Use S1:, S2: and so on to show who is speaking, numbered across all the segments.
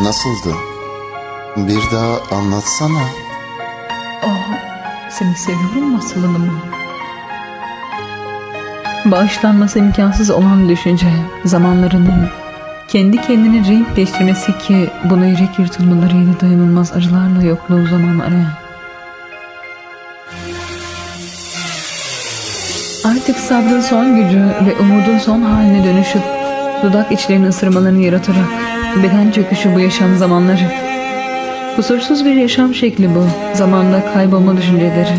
S1: Nasıldı? Bir daha anlatsana.
S2: Oh, seni seviyorum masalını mı? Bağışlanması imkansız olan düşünce zamanlarının kendi kendine renk değiştirmesi ki buna yürek yırtılmalarıyla dayanılmaz acılarla yokluğu zamanları. Artık sabrın son gücü ve umudun son haline dönüşüp dudak içlerini ısırmalarını yaratarak beden çöküşü bu yaşam zamanları. Kusursuz bir yaşam şekli bu. Zamanda kaybolma düşünceleri.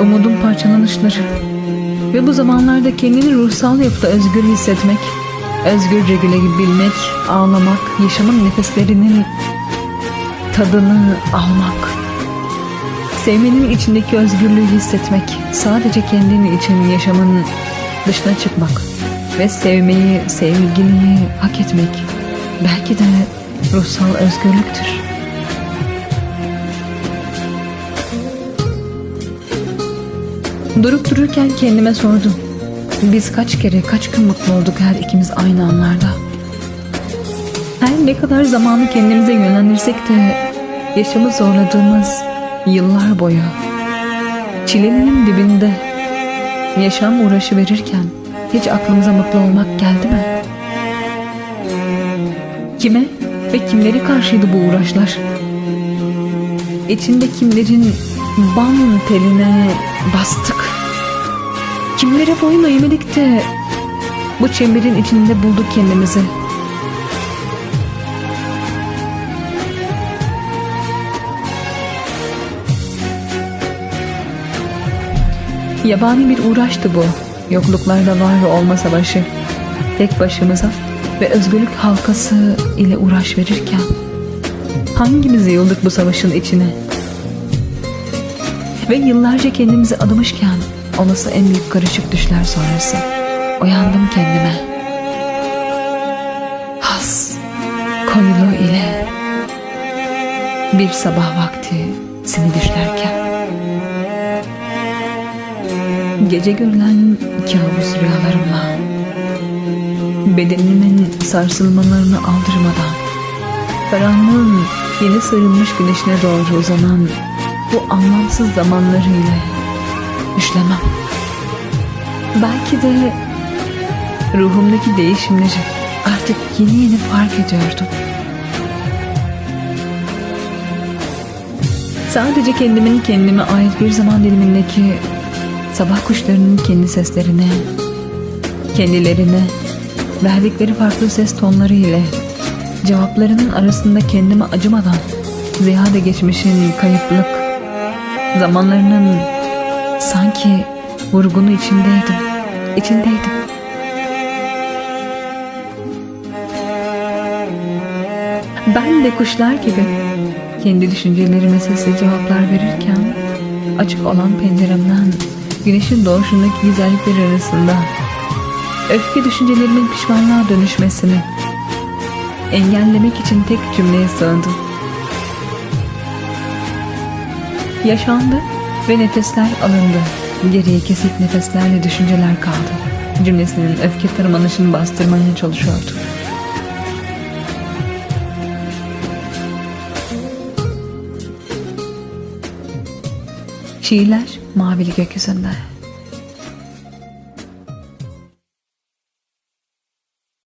S2: Umudun parçalanışları. Ve bu zamanlarda kendini ruhsal yapıda özgür hissetmek, özgürce gülebilmek, ağlamak, yaşamın nefeslerinin tadını almak. Sevmenin içindeki özgürlüğü hissetmek, sadece kendin için yaşamın dışına çıkmak ve sevmeyi, sevgiliyi hak etmek belki de ruhsal özgürlüktür. Durup dururken kendime sordum. Biz kaç kere, kaç gün mutlu olduk her ikimiz aynı anlarda. Her ne kadar zamanı kendimize yönlendirsek de yaşamı zorladığımız yıllar boyu çilenin dibinde yaşam uğraşı verirken hiç aklımıza mutlu olmak geldi mi? Kime ve kimleri karşıydı bu uğraşlar? İçinde kimlerin bam teline bastık. Kimlere boyun eğmedik de bu çemberin içinde bulduk kendimizi. Yabani bir uğraştı bu. Yokluklarda var ve olma savaşı. Tek başımıza ve özgürlük halkası ile uğraş verirken hangimiz yıldık bu savaşın içine? Ve yıllarca kendimizi adamışken olası en büyük karışık düşler sonrası uyandım kendime. Has koyulu ile bir sabah vakti seni düşlerken Gece görülen kabus rüyalarımla Bedenimin sarsılmalarını aldırmadan Karanlığın yeni sarılmış güneşine doğru uzanan Bu anlamsız zamanlarıyla Düşlemem Belki de Ruhumdaki değişimleri Artık yeni yeni fark ediyordum. Sadece kendimin kendime ait bir zaman dilimindeki sabah kuşlarının kendi seslerine, kendilerine verdikleri farklı ses tonları ile cevaplarının arasında kendime acımadan ziyade geçmişin kayıplık zamanlarının sanki vurgunu içindeydim, içindeydim. Ben de kuşlar gibi kendi düşüncelerime sesli cevaplar verirken açık olan penceremden güneşin doğuşundaki güzellikler arasında öfke düşüncelerimin pişmanlığa dönüşmesini engellemek için tek cümleye sığındım. Yaşandı ve nefesler alındı. Geriye kesik nefeslerle düşünceler kaldı. Cümlesinin öfke tırmanışını bastırmaya çalışıyordu. Şiirler mavili gökyüzünde.